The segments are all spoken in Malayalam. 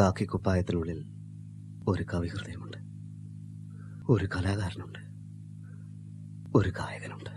കാക്കിക്കുപ്പായത്തിനുള്ളിൽ ഒരു കവി ഹൃദയമുണ്ട് ഒരു കലാകാരനുണ്ട്. ഒരു ഗായകനുണ്ട്.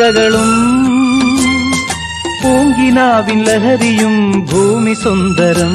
പുഴകളും പൂങ്കിനാവിൻ ലഹരിയും ഭൂമി സുന്ദരം